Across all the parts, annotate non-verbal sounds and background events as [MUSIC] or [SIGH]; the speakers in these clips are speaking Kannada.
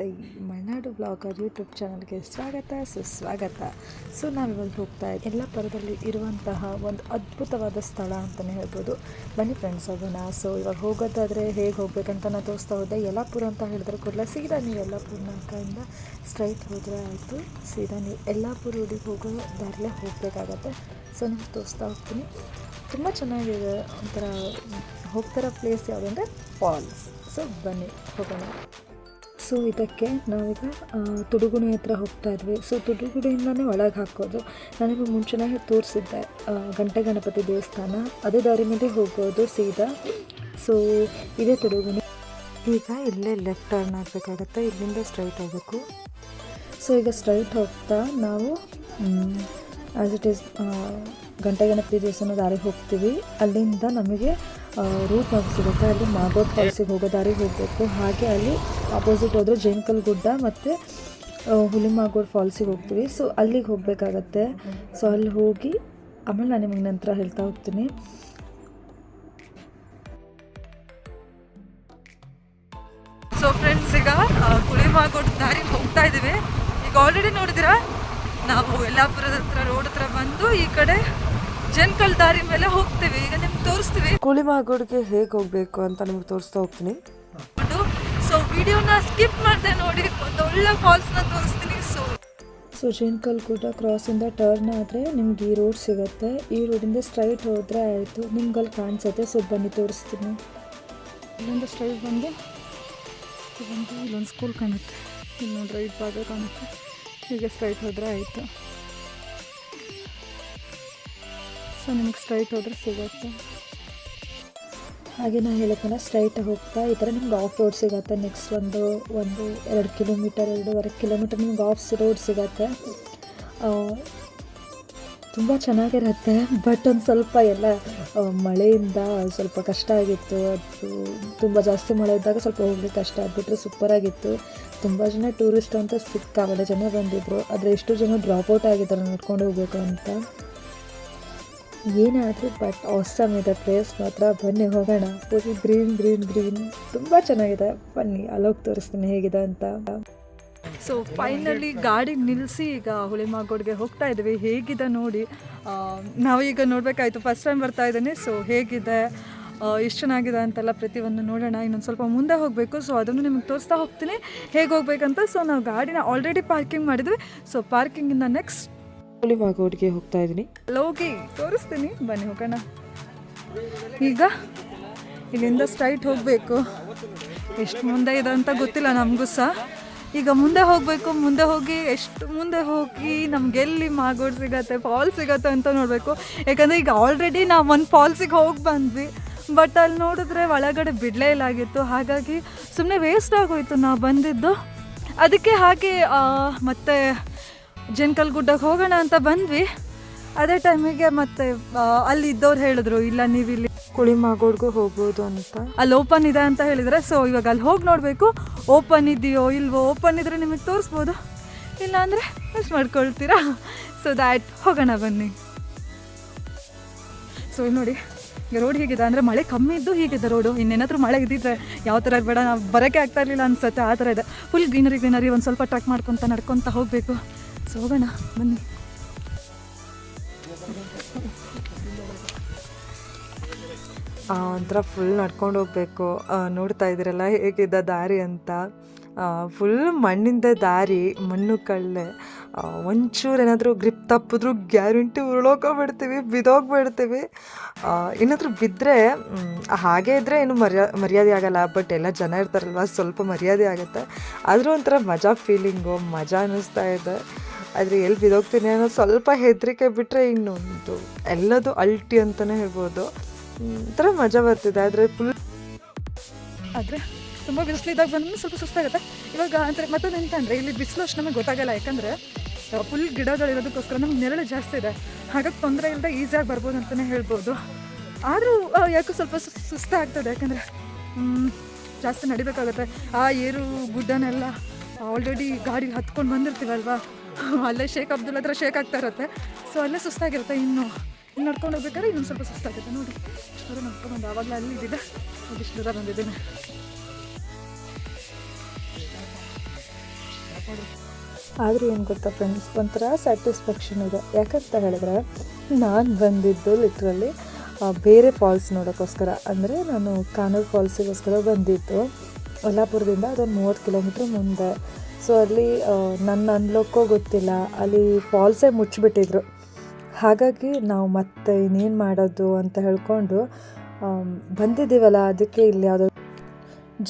ಮತ್ತೆ ಮಲೆನಾಡು ಬ್ಲಾಗರ್ ಯೂಟ್ಯೂಬ್ ಚಾನಲ್ಗೆ ಸ್ವಾಗತ, ಸುಸ್ವಾಗತ. ಸೊ, ನಾವಿವಾಗ ಹೋಗ್ತಾ ಇದ್ದೀವಿ ಯಲ್ಲಾಪುರದಲ್ಲಿ ಇರುವಂತಹ ಒಂದು ಅದ್ಭುತವಾದ ಸ್ಥಳ ಅಂತಲೇ ಹೇಳ್ಬೋದು. ಬನ್ನಿ ಫ್ರೆಂಡ್ಸ್ ಹೋಗೋಣ. ಸೊ ಇವಾಗ ಹೋಗೋದಾದರೆ ಹೇಗೆ ಹೋಗಬೇಕಂತ ನಾನು ತೋರಿಸ್ತಾ ಹೋದೆ. ಯಲ್ಲಾಪುರ ಅಂತ ಹೇಳಿದ್ರೆ ಕೂಡಲೇ ಸೀದಾ ನೀವು ಯಲ್ಲಾಪುರ ನಾಲ್ಕರಿಂದ ಸ್ಟ್ರೈಟ್ ಹೋದರೆ ಆಯಿತು. ಸೀದಾ ನೀವು ಯಲ್ಲಾಪುರ ರೋಡಿಗೆ ಹೋಗೋ ದಾರಿಲೇ ಹೋಗಬೇಕಾಗತ್ತೆ. ಸೊ ನಾನು ತೋರಿಸ್ತಾ ಹೋಗ್ತೀನಿ. ತುಂಬ ಚೆನ್ನಾಗಿದೆ ಒಂಥರ ಹೋಗ್ತಾರೋ ಪ್ಲೇಸ್ ಯಾವುದಂದ್ರೆ ಫಾಲ್ಸ್ ಸೊ ಬನ್ನಿ, ಹೋಗೋಣ. ಸೊ ಇದಕ್ಕೆ ನಾವೀಗ ತುಡುಗುಣಿ ಹತ್ರ ಹೋಗ್ತಾ ಇದ್ವಿ. ಸೊ ತುಡುಗುಣಿಯಿಂದನೇ ಒಳಗೆ ಹಾಕೋದು. ನನಗೆ ಮುಂಚೆನೇ ತೋರಿಸಿದ್ದೆ ಗಂಟೆ ಗಣಪತಿ ದೇವಸ್ಥಾನ. ಅದೇ ದಾರಿ ಮೇಲೆ ಹೋಗೋದು ಸೀದಾ. ಸೊ ಇದೇ ತುಡುಗುಣಿ. ಈಗ ಇಲ್ಲೇ ಲೆಫ್ಟ್ ಟರ್ನ್ ಆಗಬೇಕಾಗತ್ತೆ ಇಲ್ಲಿಂದ ಸ್ಟ್ರೈಟ್ ಹೋಗಬೇಕು ಸೊ ಈಗ ಸ್ಟ್ರೈಟ್ ಹೋಗ್ತಾ ನಾವು ಆ್ಯಸ್ ಇಟ್ ಈಸ್ ಗಂಟೆ ಗಣಪತಿ ದೇವಸ್ಥಾನ ದಾರಿಗೆ ಹೋಗ್ತೀವಿ. ಅಲ್ಲಿಂದ ನಮಗೆ ರೂಟ್ ನಮಗೆ ಸಿಗುತ್ತೆ. ಅಲ್ಲಿ ಮಾಗೋಡ್ ಫಾಲ್ಸಿಗೆ ಹೋಗೋ ದಾರಿಗೆ ಹೋಗಬೇಕು. ಹಾಗೆ ಅಲ್ಲಿ ಆಪೋಸಿಟ್ ಹೋದರೆ ಜೈನ್ಕಲ್ ಗುಡ್ಡ ಮತ್ತು ಹುಲಿ ಮಾಗೋಡ್ ಫಾಲ್ಸಿಗೆ ಹೋಗ್ತೀವಿ. ಸೊ ಅಲ್ಲಿಗೆ ಹೋಗಬೇಕಾಗತ್ತೆ. ಸೊ ಅಲ್ಲಿ ಹೋಗಿ, ಆಮೇಲೆ ನಾನು ನಿಮಗೆ ನಂತರ ಹೇಳ್ತಾ ಹೋಗ್ತೀನಿ. ಸೊ ಫ್ರೆಂಡ್ಸ್ ಈಗ ಕುಳಿಮಾಗೋಡ್ ದಾರಿ ಹೋಗ್ತಾ ಇದ್ದೀವಿ. ಈಗ ಆಲ್ರೆಡಿ ನೋಡಿದಿರಾ ನಾವು ಯಲ್ಲಾಪುರದ ಹತ್ರ, ರೋಡ್ ಹತ್ರ ಬಂದು ಈ ಕಡೆ ಜನ್ಕಲ್ ದಾರಿ ಮೇಲೆ ಹೋಗ್ತೀವಿ. ಈಗ ನಿಮ್ಗೆ ತೋರಿಸ್ತೀವಿ. ಕುಳಿಮಾಗೋಡ್ಗೆ ಹೇಗೆ ಹೋಗಬೇಕು ಅಂತ ನಿಮ್ಗೆ ತೋರಿಸ್ತಾ ಹೋಗ್ತೀನಿ. ಸೊ ವಿಡಿಯೋನ ಸ್ಕಿಪ್ ಮಾಡಿದೆ ನೋಡಿ. ಒಂದು ಒಳ್ಳೆ ಫಾಲ್ಸ್ನ ತೋರಿಸ್ತೀನಿ. ಸೊ ಸೊ ಜೇನ್ಕಲ್ ಕೂಟ ಕ್ರಾಸಿಂದ ಟರ್ನ್ ಆದರೆ ನಿಮ್ಗೆ ಈ ರೋಡ್ ಸಿಗುತ್ತೆ. ಈ ರೋಡಿಂದ ಸ್ಟ್ರೈಟ್ ಹೋದರೆ ಆಯಿತು. ನಿಮ್ಗೆ ಅಲ್ಲಿ ಕಾಣಿಸುತ್ತೆ. ಸೊ ಬನ್ನಿ ತೋರಿಸ್ತೀನಿ. ಇಲ್ಲಿಂದ ಸ್ಟ್ರೈಟ್ ಬಂದು ಬಂದು ಇಲ್ಲೊಂದು ಸ್ಕೂಲ್ ಕಾಣುತ್ತೆ. ಇನ್ನೊಂದು ರೈಟ್ ಭಾಗ ಕಾಣುತ್ತೆ. ಹೀಗೆ ಸ್ಟ್ರೈಟ್ ಹೋದರೆ ಆಯಿತು. ಸೊ ನಿಮಗೆ ಸ್ಟ್ರೈಟ್ ಹೋದ್ರೆ ಸಿಗುತ್ತೆ. ಹಾಗೆ ನಾನು ಹೇಳೋಕ್ಕಲ್ಲ ಸ್ಟ್ರೈಟ್ ಹೋಗ್ತಾ ಈ ಥರ ನಿಮ್ಗೆ ಆಫ್ ರೋಡ್ ಸಿಗುತ್ತೆ. ನೆಕ್ಸ್ಟ್ ಒಂದು ಒಂದು ಎರಡು ಕಿಲೋಮೀಟರ್, ಎರಡೂವರೆ ಕಿಲೋಮೀಟರ್ ನಿಮ್ಗೆ ಆಫ್ ರೋಡ್ ಸಿಗುತ್ತೆ. ತುಂಬ ಚೆನ್ನಾಗಿರುತ್ತೆ. ಬಟ್ ಒಂದು ಸ್ವಲ್ಪ ಎಲ್ಲ ಮಳೆಯಿಂದ ಸ್ವಲ್ಪ ಕಷ್ಟ ಆಗಿತ್ತು. ಅದು ತುಂಬ ಜಾಸ್ತಿ ಮಳೆ ಇದ್ದಾಗ ಸ್ವಲ್ಪ ಹೋಗ್ಲಿಕ್ಕೆ ಕಷ್ಟ ಆಗಿಬಿಟ್ರೆ ಸೂಪರಾಗಿತ್ತು ತುಂಬ ಜನ ಟೂರಿಸ್ಟ್ ಅಂತ ಸಿಕ್ಕಾಗಲ್ಲ ಜನ ಬಂದಿದ್ದರು ಆದರೆ ಎಷ್ಟು ಜನ ಡ್ರಾಪ್ ಔಟ್ ಆಗಿದ್ದಾರೆ ನೋಡ್ಕೊಂಡು ಹೋಗ್ಬೇಕು ಅಂತ. ಏನಾದರೂ ಬಟ್ ಆಸಮ್ ಇದೆ ಪ್ಲೇಸ್ ಮಾತ್ರ. ಬನ್ನಿ ಹೋಗೋಣ. ಫುಲ್ ಗ್ರೀನ್ ಗ್ರೀನ್ ಗ್ರೀನ್ ತುಂಬ ಚೆನ್ನಾಗಿದೆ. ಬನ್ನಿ, ಅಲ್ಲೋಗಿ ತೋರಿಸ್ತೀನಿ ಹೇಗಿದೆ ಅಂತ. ಸೊ ಫೈನಲಿ ಗಾಡಿ ನಿಲ್ಲಿಸಿ ಈಗ ಹುಳಿಮಾಗೋಡ್ಗೆ ಹೋಗ್ತಾ ಇದ್ದೀವಿ ಹೇಗಿದೆ ನೋಡಿ ನಾವು ನಾವೀಗ ನೋಡಬೇಕಾಯ್ತು. ಫಸ್ಟ್ ಟೈಮ್ ಬರ್ತಾ ಇದ್ದೀನಿ. ಸೊ ಹೇಗಿದೆ ಎಷ್ಟು ಚೆನ್ನಾಗಿದೆ ಅಂತೆಲ್ಲ ಪ್ರತಿಯೊಂದು ನೋಡೋಣ. ಇನ್ನೊಂದು ಸ್ವಲ್ಪ ಮುಂದೆ ಹೋಗಬೇಕು. ಸೊ ಅದನ್ನು ನಿಮಗೆ ತೋರಿಸ್ತಾ ಹೋಗ್ತೀನಿ. ಹೇಗೆ ಹೋಗ್ಬೇಕಂತ. ಸೊ ನಾವು ಗಾಡಿನ ಆಲ್ರೆಡಿ ಪಾರ್ಕಿಂಗ್ ಮಾಡಿದ್ವಿ. ಸೊ ಪಾರ್ಕಿಂಗಿಂದ ನೆಕ್ಸ್ಟ್ ಕುಳಿಮಾಗೋಡ್ಗೆ ಹೋಗ್ತಾ ಇದ್ದೀನಿ. ಹೋಗಿ ತೋರಿಸ್ತೀನಿ. ಬನ್ನಿ, ಹೋಗೋಣ. ಈಗ ಇಲ್ಲಿಂದ ಸ್ಟ್ರೈಟ್ ಹೋಗಬೇಕು. ಎಷ್ಟು ಮುಂದೆ ಇದೆ ಅಂತ ಗೊತ್ತಿಲ್ಲ ನಮಗೂ ಸಹ. ಈಗ ಮುಂದೆ ಹೋಗಬೇಕು, ಮುಂದೆ ಹೋಗಿ ಎಷ್ಟು ಮುಂದೆ ಹೋಗಿ ನಮ್ಗೆ ಎಲ್ಲಿ ಮಾಗೋಡ್ ಸಿಗತ್ತೆ ಫಾಲ್ ಸಿಗತ್ತೆ ಅಂತ ನೋಡಬೇಕು. ಯಾಕಂದರೆ ಈಗ ಆಲ್ರೆಡಿ ನಾವು ಒಂದು ಫಾಲ್ಸಿಗೆ ಹೋಗಿ ಬಂದ್ವಿ. ಬಟ್ ಅಲ್ಲಿ ನೋಡಿದ್ರೆ ಒಳಗಡೆ ಬಿಡಲೇ ಇಲ್ಲ ಆಗಿತ್ತು. ಹಾಗಾಗಿ ಸುಮ್ಮನೆ ವೇಸ್ಟ್ ಆಗೋಯ್ತು ನಾವು ಬಂದಿದ್ದು. ಅದಕ್ಕೆ ಹಾಗೆ ಮತ್ತೆ ಜನ್ಕಲ್ ಗುಡ್ಡಕ್ಕೆ ಹೋಗೋಣ ಅಂತ ಬಂದ್ವಿ. ಅದೇ ಟೈಮಿಗೆ ಮತ್ತೆ ಅಲ್ಲಿ ಇದ್ದವ್ರು ಹೇಳಿದ್ರು ಇಲ್ಲ ನೀವು ಇಲ್ಲಿ ಕುಳಿಮಾಗೋಡ್ಗೂ ಹೋಗ್ಬೋದು ಅಂತ. ಅಲ್ಲಿ ಓಪನ್ ಇದೆ ಅಂತ ಹೇಳಿದ್ರೆ ಸೊ ಇವಾಗ ಅಲ್ಲಿ ಹೋಗಿ ನೋಡಬೇಕು. ಓಪನ್ ಇದೆಯೋ ಇಲ್ವೋ ಓಪನ್ ಇದ್ರೆ ನಿಮಗೆ ತೋರಿಸ್ಬೋದು. ಇಲ್ಲ ಅಂದರೆ ಮಿಸ್ ಮಾಡ್ಕೊಳ್ತೀರಾ? ಸೊ ದ್ಯಾಟ್ ಹೋಗೋಣ ಬನ್ನಿ. ಸೊ ಇಲ್ಲಿ ನೋಡಿ ಈಗ ರೋಡ್ ಹೇಗಿದೆ ಅಂದರೆ ಮಳೆ ಕಮ್ಮಿ ಇದ್ದು ಹೀಗಿದೆ ರೋಡು ಇನ್ನೇನಾದರೂ ಮಳೆ ಇದ್ದಿದ್ರೆ ಯಾವ ಥರ ಬೇಡ ನಾವು ಬರೋಕ್ಕೆ ಆಗ್ತಾ ಇರಲಿಲ್ಲ ಅನ್ಸುತ್ತೆ ಆ ಥರ ಇದೆ. ಫುಲ್ ಗ್ರೀನರಿ ಗ್ರೀನರಿ ಒಂದು ಸ್ವಲ್ಪ ಟ್ರ್ಯಾಕ್ ಮಾಡ್ಕೊತ ನಡ್ಕೊತ ಹೋಗಬೇಕು. ಸೊ ಹೋಗೋಣ, ಬನ್ನಿ. ಒಂಥರ ಫುಲ್ ನಡ್ಕೊಂಡು ಹೋಗ್ಬೇಕು. ನೋಡ್ತಾ ಇದ್ದೀರಲ್ಲ ಹೇಗಿದ್ದ ದಾರಿ ಅಂತ. ಫುಲ್ ಮಣ್ಣಿಂದ ದಾರಿ, ಮಣ್ಣು ಕಳ್ಳೆ. ಒಂಚೂರು ಏನಾದರೂ ಗ್ರಿಪ್ ತಪ್ಪಿದ್ರೂ ಗ್ಯಾರಂಟಿ ಉರುಳೋಗ್ಬಿಡ್ತೀವಿ ಬಿದ್ದೋಗ್ಬಿಡ್ತೀವಿ. ಏನಾದರೂ ಬಿದ್ದರೆ ಹಾಗೆ ಇದ್ದರೆ ಏನು ಮರ್ಯಾ, ಮರ್ಯಾದೆ ಆಗಲ್ಲ. ಬಟ್ ಎಲ್ಲ ಜನ ಇರ್ತಾರಲ್ವ, ಸ್ವಲ್ಪ ಮರ್ಯಾದೆ ಆಗುತ್ತೆ. ಆದರೂ ಒಂಥರ ಮಜಾ ಫೀಲಿಂಗು ಮಜಾ ಅನ್ನಿಸ್ತಾ ಇದೆ. ಆದರೆ ಎಲ್ಲಿ ಬಿದೋಗ್ತೀನಿ ಅನ್ನೋದು ಸ್ವಲ್ಪ ಹೆದರಿಕೆ ಬಿಟ್ಟರೆ ಇನ್ನೊಂದು ಎಲ್ಲದು ಅಲ್ಟಿ ಅಂತಲೇ ಹೇಳ್ಬೋದು. ಒಂಥರ ಮಜಾ ಬರ್ತಿದೆ, ಆದರೆ ಫುಲ್ ಆದರೆ ತುಂಬ ಬಿಸಿಲಿದಾಗ ಬಂದ್ರೆ ಸ್ವಲ್ಪ ಸುಸ್ತಾಗುತ್ತೆ. ಇವಾಗ ಅಂದರೆ ಮತ್ತೊಂದು ಎಂತ ಅಂದರೆ ಇಲ್ಲಿ ಬಿಸಿಲು ಅಷ್ಟು ನಮಗೆ ಗೊತ್ತಾಗಲ್ಲ, ಯಾಕಂದರೆ ಫುಲ್ ಗಿಡಗಳಿರೋದಕ್ಕೋಸ್ಕರ ನಮ್ಗೆ ನೆರಳು ಜಾಸ್ತಿ ಇದೆ. ಹಾಗಾಗಿ ತೊಂದರೆ ಇಲ್ಲದೆ ಈಸಿಯಾಗಿ ಬರ್ಬೋದು ಅಂತಲೇ ಹೇಳ್ಬೋದು. ಆದರೂ ಯಾಕೋ ಸ್ವಲ್ಪ ಸುಸ್ತಾಗ್ತದೆ, ಯಾಕಂದರೆ ಜಾಸ್ತಿ ನಡಿಬೇಕಾಗುತ್ತೆ. ಆ, ಏರು ಗುಡ್ಡನೆಲ್ಲ ಆಲ್ರೆಡಿ ಗಾಡಿಗೆ ಹತ್ಕೊಂಡು ಬಂದಿರ್ತೀವಲ್ವಾ? [LAUGHS] ಅಲ್ಲೇ ಶೇಖ್ ಅಬ್ದುಲ್ ಹತ್ರ ಶೇಕ್ ಆಗ್ತಾ ಇರುತ್ತೆ. ಸೊ ಅಲ್ಲೇ ಸುಸ್ತಾಗಿರುತ್ತೆ ಇನ್ನು. ಇನ್ನು ನಡ್ಕೊಂಡು ಹೋಗ್ಬೇಕಾದ್ರೆ ಇನ್ನೊಂದು ಸ್ವಲ್ಪ ಸುಸ್ತಾಗುತ್ತೆ ನೋಡಿ ಅವರು ನಡ್ಕೊಂಡು ಬಂದು. ಆವಾಗಲೇ ಅಲ್ಲಿ ಇದ್ದಿದ್ದೆ. ಅದಿಷ್ಟು ದೂರ ಬಂದಿದ್ದೀನಿ. ಆದರೂ ಏನು ಗೊತ್ತಾ ಫ್ರೆಂಡ್ಸ್ ಒಂಥರ ಸ್ಯಾಟಿಸ್ಫ್ಯಾಕ್ಷನ್ ಇದೆ. ಯಾಕಂತ ಹೇಳಿದ್ರೆ, ನಾನು ಬಂದಿದ್ದು ಲಿಟ್ರಲ್ಲಿ ಬೇರೆ ಫಾಲ್ಸ್ ನೋಡೋಕ್ಕೋಸ್ಕರ. ಅಂದರೆ ನಾನು ಕಾನೂರು ಫಾಲ್ಸಿಗೋಸ್ಕರ ಬಂದಿದ್ದು. ಯಲ್ಲಾಪುರದಿಂದ ಅದೊಂದು ಮೂವತ್ತು ಕಿಲೋಮೀಟ್ರ್ ಮುಂದೆ. ಸೊ ಅಲ್ಲಿ ನನ್ನ ಅನ್ಲೋಕ್ಕೋ ಗೊತ್ತಿಲ್ಲ. ಅಲ್ಲಿ ಫಾಲ್ಸೇ ಮುಚ್ಚಿಬಿಟ್ಟಿದ್ರು. ಹಾಗಾಗಿ ನಾವು ಮತ್ತೆ ಇನ್ನೇನು ಮಾಡೋದು ಅಂತ ಹೇಳ್ಕೊಂಡು ಬಂದಿದ್ದೀವಲ್ಲ, ಅದಕ್ಕೆ ಇಲ್ಲಿ ಯಾವುದೋ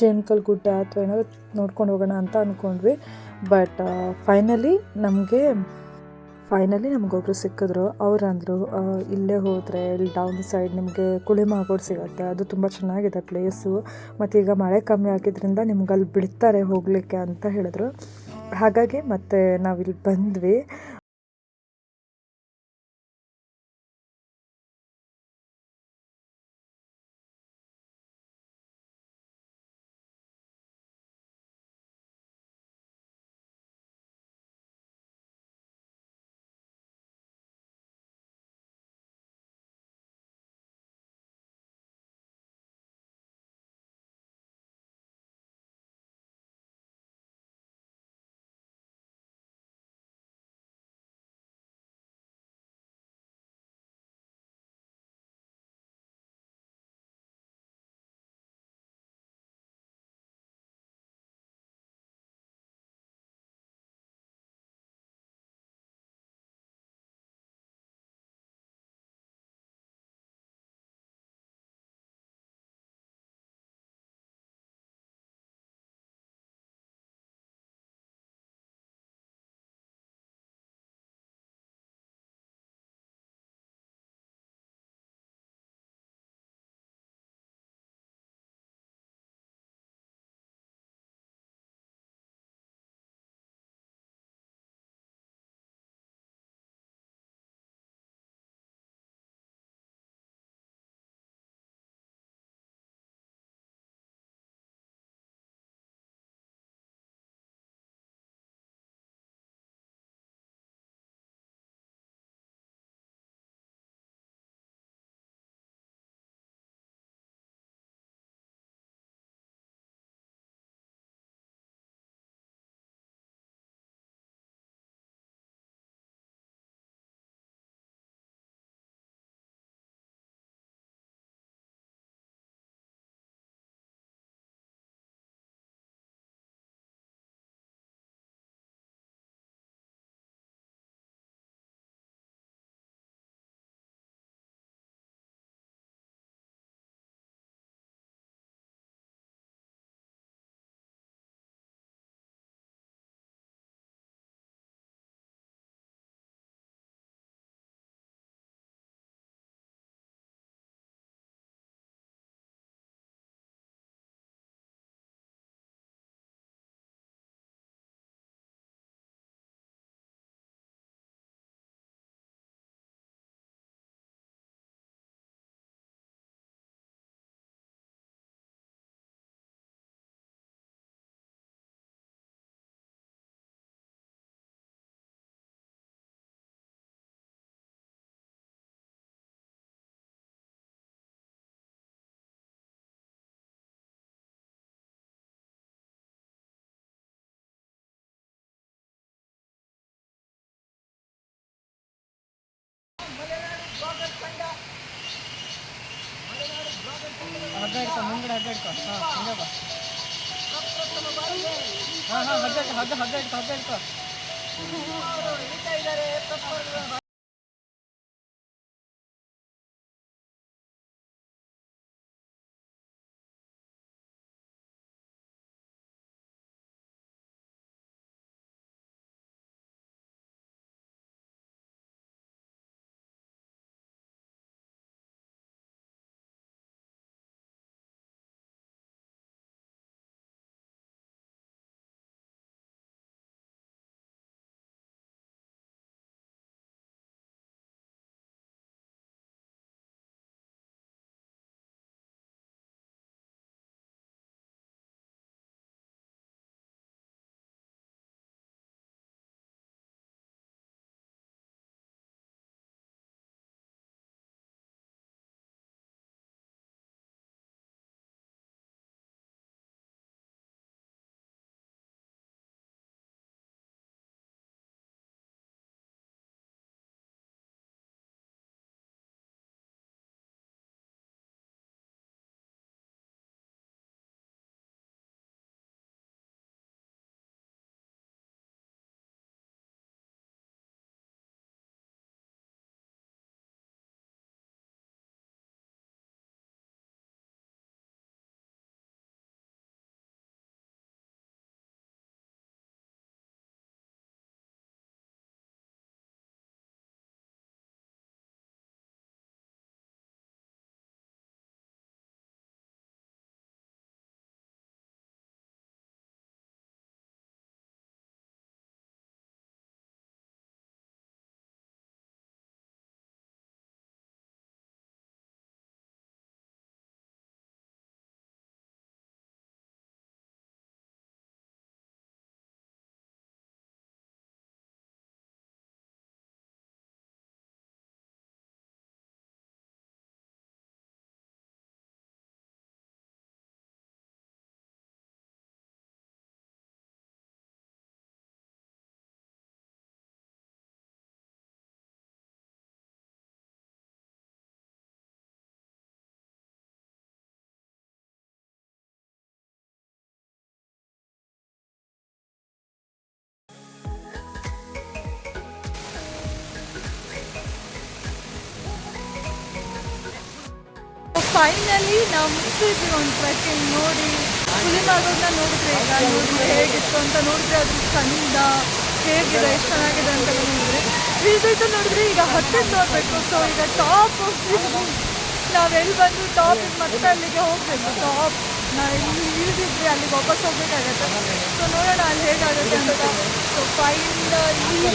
ಜೇನ್ಕಲ್ ಗುಡ್ಡ ಅಥವಾ ಏನಾದರೂ ನೋಡ್ಕೊಂಡು ಹೋಗೋಣ ಅಂತ ಅಂದ್ಕೊಂಡ್ವಿ ಬಟ್ ಫೈನಲಿ ನಮಗೆ ಫೈನಲಿ ನಮಗೊಬ್ರು ಸಿಕ್ಕಿದ್ರು. ಅವ್ರು ಅಂದರು ಇಲ್ಲೇ ಹೋದರೆ ಇಲ್ಲಿ ಡೌನ್ ಸೈಡ್ ನಿಮಗೆ ಕುಳಿಮಾಗೋಡು ಸಿಗುತ್ತೆ. ಅದು ತುಂಬ ಚೆನ್ನಾಗಿದೆ ಪ್ಲೇಸು ಮತ್ತು ಈಗ ಮಳೆ ಕಮ್ಮಿ ಆಗಿದ್ದರಿಂದ ನಿಮ್ಗೆ ಅಲ್ಲಿ ಬಿಡ್ತಾರೆ ಹೋಗಲಿಕ್ಕೆ ಅಂತ ಹೇಳಿದ್ರು. ಹಾಗಾಗಿ ಮತ್ತೆ ನಾವಿಲ್ಲಿ ಬಂದ್ವಿ. ಹಾಂ ಹಿಂಗೆ ಬಾ ಹಾಂ ಹಾಂ ಹಗ್ಗ ಹಗ್ಗ ಹಗ್ಗ ಹಿಡ್ಕೊ ಹಗ್ಗ ಹಿಡ್ಕೊ ಫೈನಲಿ ನಾವು ಮುಗಿಸಿದ್ವಿ ಒಂದು ಟ್ರೆಕ್ಕಿಂಗ್ ನೋಡಿ. ಹುಲಿಮಾಗೋದನ್ನ ನೋಡಿದ್ರೆ ಈಗ ನೋಡಿದ್ರೆ ಹೇಗಿತ್ತು ಅಂತ ನೋಡಿದ್ರೆ ಅದ್ರ ಚಂದ ಹೇಗಿದೆ, ಎಷ್ಟು ಚೆನ್ನಾಗಿದೆ ಅಂತ ನೋಡಿದ್ರೆ ರಿಸಲ್ಟ್ ನೋಡಿದ್ರೆ ಈಗ ಹತ್ತೆ ನೋಡಬೇಕು ಸೊ ಈಗ ಟಾಪ್ ನಾವು ಎಲ್ಲಿ ಬಂದು ಟಾಪ್ ಮತ್ತೆ ಅಲ್ಲಿಗೆ ಹೋಗಬೇಕು. ಟಾಪ್ ನಾವು ಇಲ್ಲಿ ಇಳಿದಿದ್ವಿ ಅಲ್ಲಿಗೆ ವಾಪಸ್ ಹೋಗ್ಬೇಕಾಗತ್ತೆ. ಸೊ ನೋಡೋಣ ಅಲ್ಲಿ ಹೇಗಾಗುತ್ತೆ ಅಂತ. ಸೊ ಫೈನಲಿ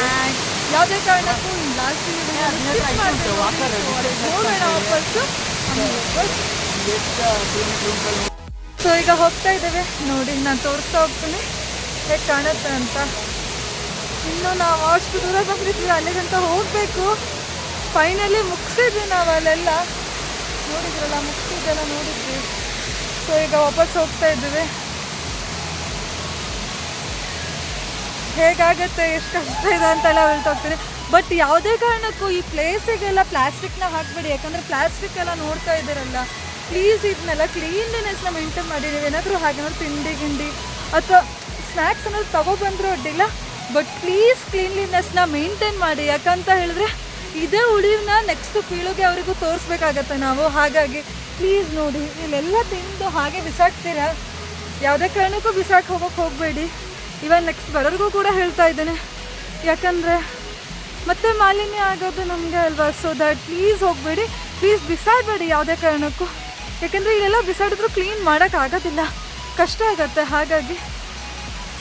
ಆ್ಯಂಡ್ ಯಾವುದೇ ಕಾರಣಕ್ಕೂ ಲಾಸ್ಟ್ ಸೊ ಈಗ ಹೋಗ್ತಾ ಇದ್ದೇವೆ. ನೋಡಿ ನಾನು ತೋರಿಸ್ತಾ ಹೋಗ್ತೀನಿ. ಹೇಗೆ ಕಾಣುತ್ತೆ ಅಂತ. ಇನ್ನು ನಾವು ಅಷ್ಟು ದೂರ ಬಂದಿದ್ವಿ ಅಲ್ಲಿಗಂತ ಹೋಗಬೇಕು. ಫೈನಲಿ ಮುಗಿಸಿದ್ವಿ ನಾವು ಅಲ್ಲೆಲ್ಲ. ನೋಡಿದ್ರಲ್ಲ ಮುಗಿಸಿದ್ದೆಲ್ಲ ನೋಡಿದ್ವಿ. ಸೊ ಈಗ ವಾಪಸ್ ಹೋಗ್ತಾ ಇದ್ದೀವಿ. ಹೇಗಾಗುತ್ತೆ, ಎಷ್ಟು ಕಷ್ಟ ಇದೆ ಅಂತೆಲ್ಲ ಹೇಳ್ತೋಗ್ತೀನಿ ಬಟ್ ಯಾವುದೇ ಕಾರಣಕ್ಕೂ ಈ ಪ್ಲೇಸಿಗೆಲ್ಲ ಪ್ಲಾಸ್ಟಿಕ್ನ ಹಾಕಬೇಡಿ. ಯಾಕಂದರೆ ಪ್ಲಾಸ್ಟಿಕ್ ಎಲ್ಲ ನೋಡ್ತಾ ಇದ್ದೀರಲ್ಲ. ಪ್ಲೀಸ್ ಇದನ್ನೆಲ್ಲ ಕ್ಲೀನ್ಲಿನೆಸ್ನ ಮೇಂಟೈನ್ ಮಾಡಿ ನೀವು ಏನಾದರೂ ಹಾಗೇನಾದ್ರು ತಿಂಡಿ, ಗಿಂಡಿ ಅಥವಾ ಸ್ನ್ಯಾಕ್ಸ್ ಅನ್ನೋದು ತಗೊಬಂದರೂ ಅಡ್ಡಿಲ್ಲ. ಬಟ್ ಪ್ಲೀಸ್ ಕ್ಲೀನ್ಲಿನೆಸ್ನ ಮೇಂಟೈನ್ ಮಾಡಿ. ಯಾಕಂತ ಹೇಳಿದ್ರೆ ಇದೇ ಉಳಿವನ್ನ ನೆಕ್ಸ್ಟ್ ಪೀಳಿಗೆ ಅವರಿಗೂ ತೋರಿಸ್ಬೇಕಾಗತ್ತೆ ನಾವು. ಹಾಗಾಗಿ ಪ್ಲೀಸ್ ನೋಡಿ, ಇಲ್ಲೆಲ್ಲ ತಿಂದು ಹಾಗೆ ಬಿಸಾಕ್ತೀರಾ? ಯಾವುದೇ ಕಾರಣಕ್ಕೂ ಬಿಸಾಕ್ ಹೋಗೋಕೆ ಹೋಗಬೇಡಿ. ಇವನ್ ನೆಕ್ಸ್ಟ್ ಬರೋರಿಗೂ ಕೂಡ ಹೇಳ್ತಾ ಇದ್ದೇನೆ. ಯಾಕಂದರೆ ಮತ್ತೆ ಮಾಲಿನ್ಯ ಆಗೋದು ನಮಗೆ ಅಲ್ವಾ? ಸೊ ದಟ್ ಪ್ಲೀಸ್ ಹೋಗಬೇಡಿ. ಪ್ಲೀಸ್ ಬಿಸಾಡಬೇಡಿ ಯಾವುದೇ ಕಾರಣಕ್ಕೂ. ಯಾಕಂದರೆ ಇಲ್ಲೆಲ್ಲ ಬಿಸಾಡಿದ್ರು ಕ್ಲೀನ್ ಮಾಡೋಕ್ಕಾಗೋದಿಲ್ಲ ಕಷ್ಟ ಆಗತ್ತೆ ಹಾಗಾಗಿ.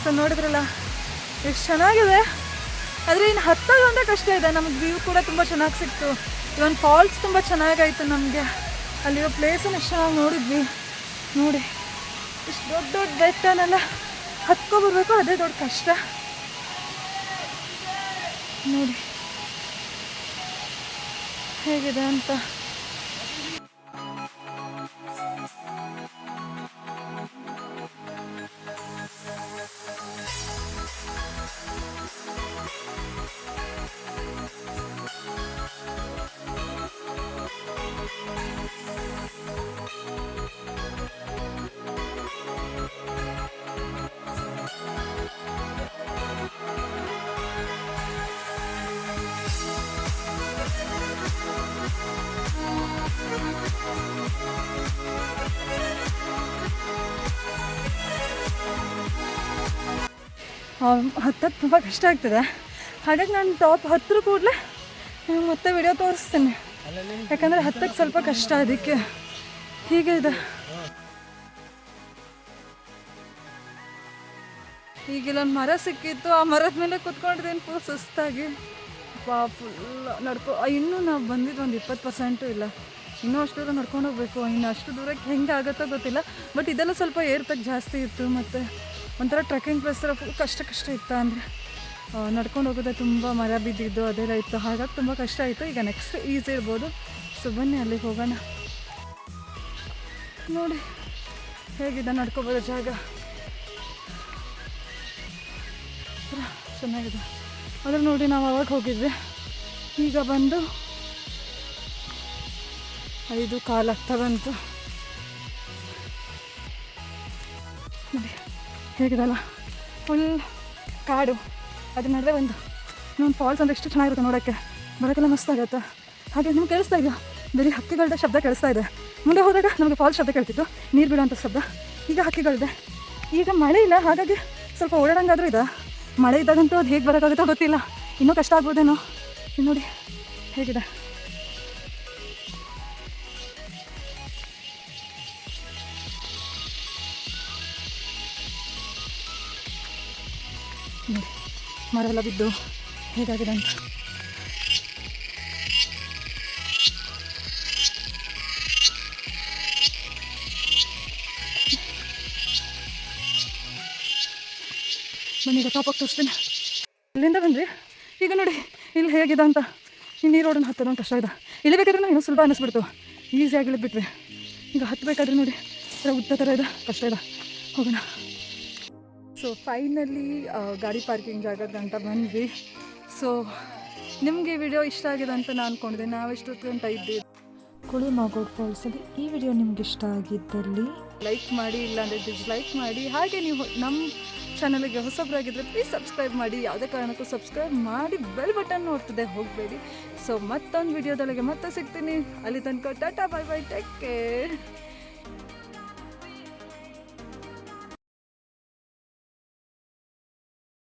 ಸೊ ನೋಡಿದ್ರಲ್ಲ, ಎಷ್ಟು ಚೆನ್ನಾಗಿದೆ. ಆದರೆ ಇನ್ನು ಹತ್ತೋದು ಗಂಟೆ ಕಷ್ಟ ಇದೆ. ನಮಗೆ ವ್ಯೂ ಕೂಡ ತುಂಬ ಚೆನ್ನಾಗಿ ಸಿಕ್ತು. ಇವನ್ ಫಾಲ್ಸ್ ತುಂಬ ಚೆನ್ನಾಗಾಯಿತು ನಮಗೆ. ಅಲ್ಲಿರೋ ಪ್ಲೇಸನ್ನು ಎಷ್ಟು ಚೆನ್ನಾಗಿ ನೋಡಿದ್ವಿ. ನೋಡಿ, ಇಷ್ಟು ದೊಡ್ಡ ದೊಡ್ಡ ಬೆಟ್ಟನೆಲ್ಲ. ಹತ್ಕೊಬರ್ಬೇಕು ಅದೇ ದೊಡ್ಡ ಕಷ್ಟ. ನೋಡಿ. ಹೇಗಿದೆ ಅಂತ. ಹತ್ತಕ್ಕೆ ತುಂಬ ಕಷ್ಟ ಆಗ್ತದೆ. ಹಾಗಾಗಿ ನಾನು ಟಾಪ್ ಹತ್ತಿರ ಕೂಡಲೇ ನಿಮ್ಗೆ ಮತ್ತೆ ವಿಡಿಯೋ ತೋರಿಸ್ತೀನಿ. ಯಾಕಂದರೆ ಹತ್ತಕ್ಕೆ ಸ್ವಲ್ಪ ಕಷ್ಟ ಅದಕ್ಕೆ. ಹೀಗೆ ಇದೆ. ಈಗ ಇಲ್ಲೊಂದು ಮರ ಸಿಕ್ಕಿತ್ತು, ಆ ಮರದ ಮೇಲೆ ಕೂತ್ಕೊಂಡಿದ್ದೇನು ಫುಲ್ ಸುಸ್ತಾಗಿ. ಪಾ ಫುಲ್ ನಡ್ಕೊ ಇನ್ನೂ ನಾವು ಬಂದಿದ್ದು ಒಂದು ಇಪ್ಪತ್ತು ಪರ್ಸೆಂಟು ಇಲ್ಲ. ಇನ್ನೂ ಅಷ್ಟು ದೂರ ನಡ್ಕೊಂಡು ಹೋಗ್ಬೇಕು. ಇನ್ನು ಅಷ್ಟು ದೂರಕ್ಕೆ ಹೆಂಗೆ ಆಗುತ್ತೋ ಗೊತ್ತಿಲ್ಲ. ಬಟ್ ಇದೆಲ್ಲ ಸ್ವಲ್ಪ ಏರ್ತಕ್ಕೆ ಜಾಸ್ತಿ ಇತ್ತು ಮತ್ತು ಒಂಥರ ಟ್ರೆಕ್ಕಿಂಗ್ ಪ್ಲೇಸ್ ಥರ ಫುಲ್ ಕಷ್ಟ ಕಷ್ಟ ಇತ್ತು ಅಂದರೆ ನಡ್ಕೊಂಡು ಹೋಗೋದೇ ತುಂಬ ಮರ ಬಿದ್ದಿದ್ದು ಅದೆಲ್ಲ ಇತ್ತು. ಹಾಗಾಗಿ ತುಂಬ ಕಷ್ಟ ಆಯಿತು. ಈಗ ನೆಕ್ಸ್ಟ್ ಈಸಿ ಇರ್ಬೋದು. ಸೊ ಬನ್ನಿ ಅಲ್ಲಿಗೆ ಹೋಗೋಣ. ನೋಡಿ, ಹೇಗಿದೆ ನಡ್ಕೊಬೋದು ಜಾಗ? ಚೆನ್ನಾಗಿದೆ. ಆದರೆ ನೋಡಿ, ನಾವು ಅವಾಗ ಹೋಗಿದ್ವಿ. ಈಗ ಬಂದು ಐದು ಕಾಲಾಗ್ತಾ ಬಂತು. ನೋಡಿ. ಹೇಗಿದಲ್ಲ ಫುಲ್ ಕಾಡು. ಅದ್ರ ನಡುವೆ ಒಂದು ಇನ್ನೊಂದು ಫಾಲ್ಸ್ ಅಂದರೆ ಎಷ್ಟು ಚೆನ್ನಾಗಿರುತ್ತೆ ನೋಡೋಕ್ಕೆ. ಬರೋಕ್ಕೆಲ್ಲ ಮಸ್ತ್ ಆಗುತ್ತೆ. ಹಾಗೆ ನಿಮ್ಗೆ ಕೇಳಿಸ್ತಾ ಇದೆಯಾ? ಬರೀ ಹಕ್ಕಿಗಳದ ಶಬ್ದ ಕೇಳಿಸ್ತಾ ಇದೆ. ಮುಂದೆ ಹೋದಾಗ ನಮಗೆ ಫಾಲ್ಸ್ ಶಬ್ದ ಕೇಳ್ತಿತ್ತು. ನೀರು ಬಿಡುವಂಥ ಶಬ್ದ. ಈಗ ಹಕ್ಕಿಗಳಿದೆ. ಈಗ ಮಳೆ ಇಲ್ಲ, ಹಾಗಾಗಿ ಸ್ವಲ್ಪ ಓಡಾಡೋಂಗಾದ್ರೂ ಇದೆ? ಮಳೆ ಇದ್ದಾಗಂತೂ ಅದು ಹೇಗೆ ಬರೋಕ್ಕಾಗುತ್ತೋ ಗೊತ್ತಿಲ್ಲ. ಇನ್ನೂ ಕಷ್ಟ ಆಗ್ಬೋದೇನೋ? ನೋಡಿ, ಹೇಗಿದೆ? ನೋಡಿ ಮರವೆಲ್ಲ ಬಿದ್ದು ಹೇಗಾಗಿದೆ ಅಂತ. ಬನ್ನಿ ಟಾಪಾಗಿ ಟಾಪ್ ತೋರಿಸ್ತೀನಿ. ಇಲ್ಲಿಂದ ಬಂದ್ರಿ ಈಗ ನೋಡಿ, ಇಲ್ಲಿ ಹೇಗಿದೆ ಅಂತ. ಈ ನೀರು ರೋಡನ್ನು ಹತ್ತೋದು ಕಷ್ಟ ಇದೆ. ಇಲ್ಲಿ ಇಳಿಬೇಕಾದ್ರೂ ಇನ್ನೂ ಸುಲಭ ಅನ್ನಿಸ್ಬಿಡ್ತು. ಈಸಿಯಾಗಿ ಬಿಟ್ಟರೆ ಈಗ ಹತ್ತಬೇಕಾದ್ರೆ ನೋಡಿ ಉದ್ದ ಥರ ಇದೆ. ಕಷ್ಟ ಇದೆ. ಹೋಗೋಣ. ಸೊ ಫೈನಲಿ ಗಾಡಿ ಪಾರ್ಕಿಂಗ್ ಜಾಗ ಗಂಟ ಬಂದ್ವಿ. ಸೊ ನಿಮಗೆ ವಿಡಿಯೋ ಇಷ್ಟ ಆಗಿದೆ ಅಂತ ನಾನು ಅಂದ್ಕೊಂಡಿದ್ದೆ ನಾವು ಎಷ್ಟೊತ್ತು ಗಂಟ ಇದ್ದೀವಿ? ಕುಳಿ ಮಾಗೋಡ್ ಫಾಲ್ಸಲ್ಲಿ ಈ ವಿಡಿಯೋ ನಿಮ್ಗೆ ಇಷ್ಟ ಆಗಿದ್ದಲ್ಲಿ ಲೈಕ್ ಮಾಡಿ ಇಲ್ಲಾಂದರೆ ಡಿಸ್ಲೈಕ್ ಮಾಡಿ. ಹಾಗೆ ನೀವು ನಮ್ಮ ಚಾನಲ್ಗೆ ಹೊಸಬ್ರಾಗಿದ್ದರೆ ಪ್ಲೀಸ್ ಸಬ್ಸ್ಕ್ರೈಬ್ ಮಾಡಿ. ಯಾವುದೇ ಕಾರಣಕ್ಕೂ ಸಬ್ಸ್ಕ್ರೈಬ್ ಮಾಡಿ. ಬೆಲ್ ಬಟನ್ ನೋಡ್ತದೆ ಹೋಗಬೇಡಿ. ಸೊ ಮತ್ತೊಂದು ವಿಡಿಯೋದೊಳಗೆ ಮತ್ತೆ ಸಿಗ್ತೀನಿ. ಅಲ್ಲಿ ತನಕ tata bye bye take care